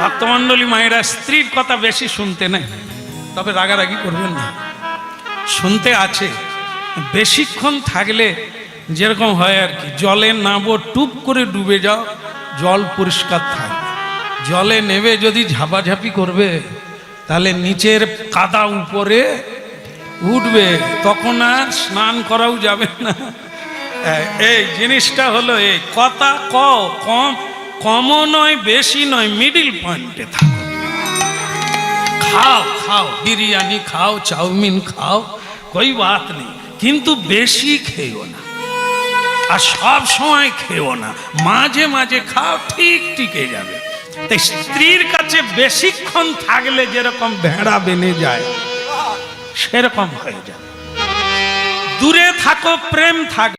ভক্তমণ্ডলী মায়েরা স্ত্রীর কথা বেশি শুনতে নেই তবে রাগারাগি করবেন না। শুনতে আছে। বেশিক্ষণ থাকলে যেরকম হয় আর কি। জলে নামো টুপ করে ডুবে যাও, জল পরিষ্কার থাকবে জলে নেবে যদি ঝাপাঝাপি করবে, তাহলে নিচের কাদা উপরে উঠবে। তখন আর স্নান করাও যাবে না। এই জিনিসটা হলো এই। কথা ক, কম। কমও নয়, বেশি নয় মিডিল পয়েন্টে থাকো। খাও খাও, বিরিয়ানি খাও, চাউমিন খাও, কই বাত নেই। কিন্তু বেশি খেও না, আর সব সময় খেও না, মাঝে মাঝে খাও, ঠিক টিকে যাবে। তাই স্ত্রীর কাছে বেশিক্ষণ থাকলে যেরকম ভেড়া বেনে যায়, সেরকম হয়ে যাবে। দূরে থাকো, প্রেম থাক